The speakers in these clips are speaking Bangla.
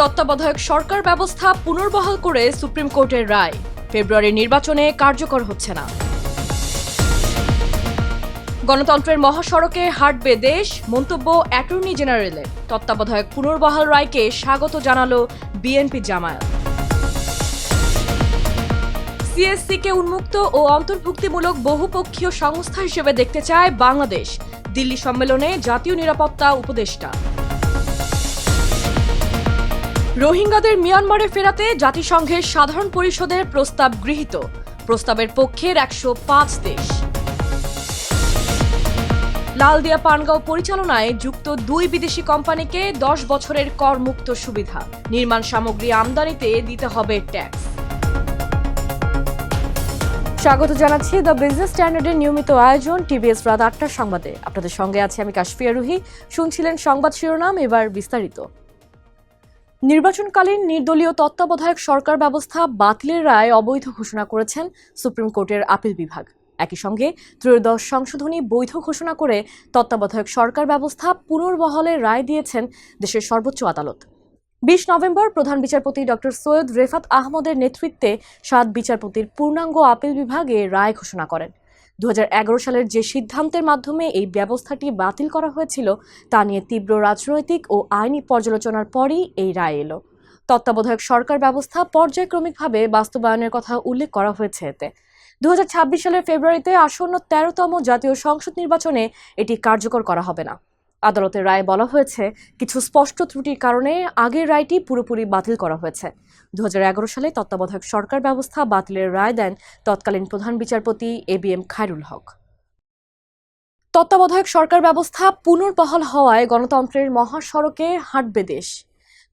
তত্ত্বাবধায়ক সরকার ব্যবস্থা পুনর্বহাল করে সুপ্রিম কোর্টের রায়। ফেব্রুয়ারির নির্বাচনে কার্যকর হচ্ছে না। গণতন্ত্রের মহাসড়কে হাঁটবে দেশ, মন্তব্য অ্যাটর্নি জেনারেলের। তত্ত্বাবধায়ক পুনর্বহাল রায়কে স্বাগত জানালো বিএনপি জামায়াত। সিএসসিকে উন্মুক্ত ও অন্তর্ভুক্তিমূলক বহুপক্ষীয় সংস্থা হিসেবে দেখতে চায় বাংলাদেশ। দিল্লি সম্মেলনে জাতীয় নিরাপত্তা উপদেষ্টা। রোহিঙ্গাদের মিয়ানমারে ফেরাতে জাতিসংঘের সাধারণ পরিষদের প্রস্তাব গৃহীত। প্রস্তাবের পক্ষের একশো পাঁচ দেশ। লালদিয়া পানগাঁও পরিচালনায় যুক্ত দুই বিদেশি কোম্পানিকে দশ বছরের করমুক্ত সুবিধা। নির্মাণ সামগ্রী আমদানিতে দিতে হবে ট্যাক্স। স্বাগত জানাচ্ছি দ্য বিজনেস স্ট্যান্ডার্ডের নিয়মিত আয়োজন টিভিএস রাত আটটার সংবাদে। আপনাদের সঙ্গে আছি আমি কাশফিয়া রুহি। শুনছিলেন সংবাদ শিরোনাম, এবার বিস্তারিত। নির্বাচনকালীন নির্দলীয় তত্ত্বাবধায়ক সরকার ব্যবস্থা বাতিলের রায় অবৈধ ঘোষণা করেছেন সুপ্রিম কোর্টের আপিল বিভাগ। একই সঙ্গে ত্রয়োদশ সংশোধনী বৈধ ঘোষণা করে তত্ত্বাবধায়ক সরকার ব্যবস্থা পুনর্বহলের রায় দিয়েছেন দেশের সর্বোচ্চ আদালত। বিশ নভেম্বর প্রধান বিচারপতি ডক্টর সৈয়দ রেফাত আহমদের নেতৃত্বে সাত বিচারপতির পূর্ণাঙ্গ আপিল বিভাগে রায় ঘোষণা করেন। দু হাজার এগারো সালের যে সিদ্ধান্তের মাধ্যমে এই ব্যবস্থাটি বাতিল করা হয়েছিল, তা নিয়ে তীব্র রাজনৈতিক ও আইনি পর্যালোচনার পরই এই রায় এলো। তত্ত্বাবধায়ক সরকার ব্যবস্থা পর্যায়ক্রমিকভাবে বাস্তবায়নের কথা উল্লেখ করা হয়েছে এতে। দু হাজার ছাব্বিশ সালের ফেব্রুয়ারিতে আসন্ন তেরোতম জাতীয় সংসদ নির্বাচনে এটি কার্যকর করা হবে না। আদালতের রায়ে বলা হয়েছে, কিছু স্পষ্ট ত্রুটির কারণে আগের রায়টি পুরোপুরি বাতিল করা হয়েছে। দু হাজার এগারো সালে তত্ত্বাবধায়ক সরকার ব্যবস্থা বাতিলের রায় দেন তৎকালীন প্রধান বিচারপতি A B M Khairul Haque. তত্ত্বাবধায়ক সরকার ব্যবস্থা পুনর্বহাল হওয়ায় গণতন্ত্রের মহাসড়কে হাঁটবে দেশ।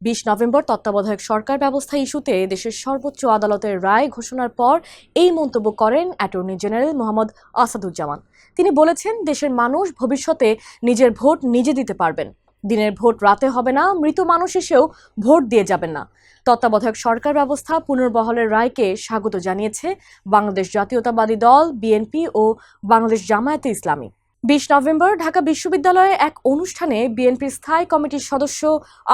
বিশ নভেম্বর তত্ত্বাবধায়ক সরকার ব্যবস্থা ইস্যুতে দেশের সর্বোচ্চ আদালতের রায় ঘোষণার পর এই মন্তব্য করেন অ্যাটর্নি জেনারেল মোহাম্মদ আসাদুজ্জামান। তিনি বলেছেন, দেশের মানুষ ভবিষ্যতে নিজের ভোট নিজে দিতে পারবেন। দিনের ভোট রাতে হবে না, মৃত মানুষ এসেও ভোট দিয়ে যাবেন না। তত্ত্বাবধায়ক সরকার ব্যবস্থা পুনর্বহলের রায়কে স্বাগত জানিয়েছে বাংলাদেশ জাতীয়তাবাদী দল, বিএনপি ও বাংলাদেশ জামায়াতে ইসলামী। বিশ নভেম্বর ঢাকা বিশ্ববিদ্যালয়ে এক অনুষ্ঠানে বিএনপির স্থায়ী কমিটির সদস্য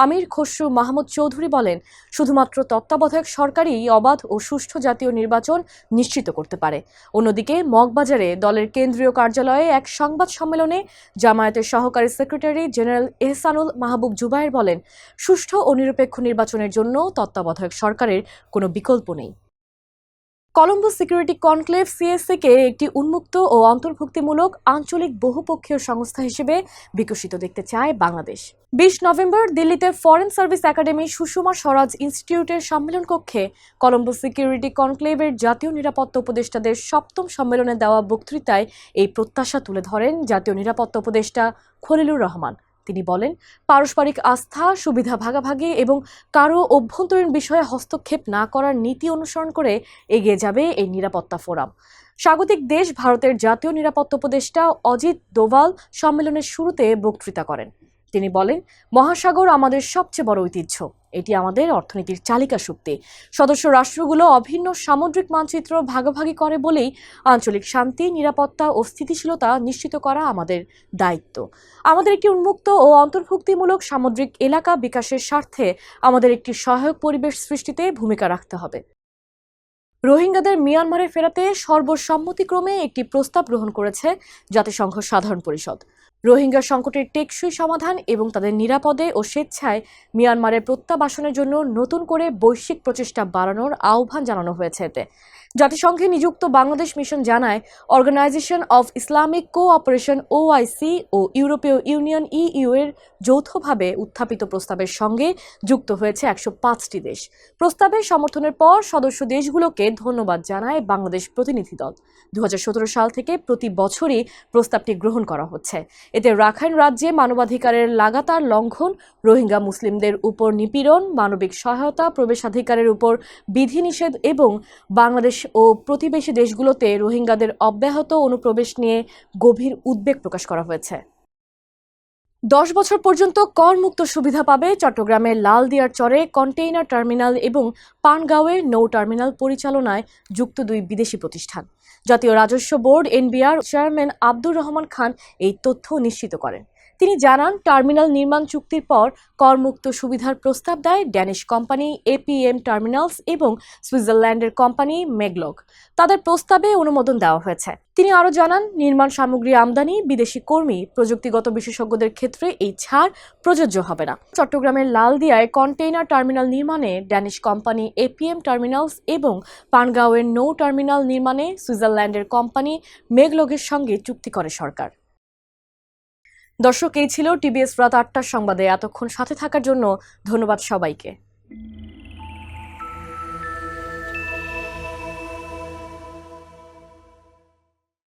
আমির খসরু মাহমুদ চৌধুরী বলেন, শুধুমাত্র তত্ত্বাবধায়ক সরকারই অবাধ ও সুষ্ঠু জাতীয় নির্বাচন নিশ্চিত করতে পারে। অন্যদিকে মগবাজারে দলের কেন্দ্রীয় কার্যালয়ে এক সংবাদ সম্মেলনে জামায়াতের সহকারী সেক্রেটারি জেনারেল এহসানুল মাহবুব জুবায়ের বলেন, সুষ্ঠু ও নিরপেক্ষ নির্বাচনের জন্য তত্ত্বাবধায়ক সরকারের কোনো বিকল্প নেই। কলম্বো সিকিউরিটি কনক্লেভ সিএসসিকে একটি উন্মুক্ত ও অন্তর্ভুক্তিমূলক আঞ্চলিক বহুপক্ষীয় সংস্থা হিসেবে বিকশিত দেখতে চায় বাংলাদেশ। বিশ নভেম্বর দিল্লিতে foreign service academy Sushma Swaraj ইনস্টিটিউটের সম্মেলন কক্ষে কলম্বো সিকিউরিটি কনক্লেভের জাতীয় নিরাপত্তা উপদেষ্টাদের সপ্তম সম্মেলনে দেওয়া বক্তৃতায় এই প্রত্যাশা তুলে ধরেন জাতীয় নিরাপত্তা উপদেষ্টা খলিলুর রহমান। তিনি বলেন, পারস্পরিক আস্থা, সুবিধা ভাগাভাগি এবং কারও অভ্যন্তরীণ বিষয়ে হস্তক্ষেপ না করার নীতি অনুসরণ করে এগিয়ে যাবে এই নিরাপত্তা ফোরাম। স্বাগতিক দেশ ভারতের জাতীয় নিরাপত্তা উপদেষ্টা অজিত দোভাল সম্মেলনের শুরুতে বক্তৃতা করেন। তিনি বলেন, মহাসাগর আমাদের সবচেয়ে বড় ঐতিহ্য। এটি আমাদের অর্থনীতির চালিকা শক্তি। সদস্য রাষ্ট্রগুলো অভিন্ন সামুদ্রিক মানচিত্র ভাগাভাগি করে বলেই আঞ্চলিক শান্তি, নিরাপত্তা ও স্থিতিশীলতা নিশ্চিত করা আমাদের দায়িত্ব। আমাদের একটি উন্মুক্ত ও অন্তর্ভুক্তিমূলক সামুদ্রিক এলাকা বিকাশের স্বার্থে আমাদের একটি সহায়ক পরিবেশ সৃষ্টিতে ভূমিকা রাখতে হবে। রোহিঙ্গাদের মিয়ানমারে ফেরাতে সর্বসম্মতিক্রমে একটি প্রস্তাব গ্রহণ করেছে জাতিসংঘ সাধারণ পরিষদ। রোহিঙ্গা সংকটের টেকসই সমাধান এবং তাদের নিরাপদে ও স্বেচ্ছায় মিয়ানমারের প্রত্যাবাসনের জন্য নতুন করে বৈশ্বিক প্রচেষ্টা বাড়ানোর আহ্বান জানানো হয়েছে এতে। জাতিসংঘে নিযুক্ত বাংলাদেশ মিশন জানায় organisation of Islamic cooperation OIC ও ইউরোপীয় ইউনিয়ন ইইউ এর যৌথভাবে উত্থাপিত প্রস্তাবের সঙ্গে যুক্ত হয়েছে একশো পাঁচটি দেশ। প্রস্তাবের সমর্থনের পর সদস্য দেশগুলোকে ধন্যবাদ জানায় বাংলাদেশ প্রতিনিধি দল। দু হাজার সতেরো সাল থেকে প্রতি বছরই প্রস্তাবটি গ্রহণ করা হচ্ছে। এতে রাখাইন রাজ্যে মানবাধিকারের লাগাতার লঙ্ঘন, রোহিঙ্গা মুসলিমদের উপর নিপীড়ন, মানবিক সহায়তা, প্রবেশাধিকারের উপর বিধিনিষেধ এবং বাংলাদেশ ও প্রতিবেশী দেশগুলোতে রোহিঙ্গাদের অব্যাহত অনুপ্রবেশ নিয়ে গভীর উদ্বেগ প্রকাশ করা হয়েছে। দশ বছর পর্যন্ত করমুক্ত সুবিধা পাবে চট্টগ্রামের লালদিয়ার চরে কন্টেইনার টার্মিনাল এবং পানগাঁওয়ে নৌ টার্মিনাল পরিচালনায় যুক্ত দুই বিদেশি প্রতিষ্ঠান। জাতীয় রাজস্ব board NBR chairman Abdur Rahman Khan এই তথ্য নিশ্চিত করেন। তিনি জানান, টার্মিনাল নির্মাণ চুক্তির পর করমুক্ত সুবিধার প্রস্তাব দেয় ড্যানিশ কোম্পানি, এপিএম টার্মিনালস এবং সুইজারল্যান্ডের কোম্পানি মেগলক। তাদের প্রস্তাবে অনুমোদন দেওয়া হয়েছে। তিনি আরও জানান, নির্মাণ সামগ্রী আমদানি, বিদেশি কর্মী, প্রযুক্তিগত বিশেষজ্ঞদের ক্ষেত্রে এই ছাড় প্রযোজ্য হবে না। চট্টগ্রামের লালদিয়ায় কন্টেইনার টার্মিনাল নির্মাণে ড্যানিশ কোম্পানি, এপিএম টার্মিনালস এবং পানগাঁওয়ের নৌ টার্মিনাল নির্মাণে সুইজারল্যান্ডের কোম্পানি মেঘলগের সঙ্গে চুক্তি করে সরকার। দর্শক, এই ছিল টিবিএস রাত আটটার সংবাদে। এতক্ষণ সাথে থাকার জন্য ধন্যবাদ সবাইকে।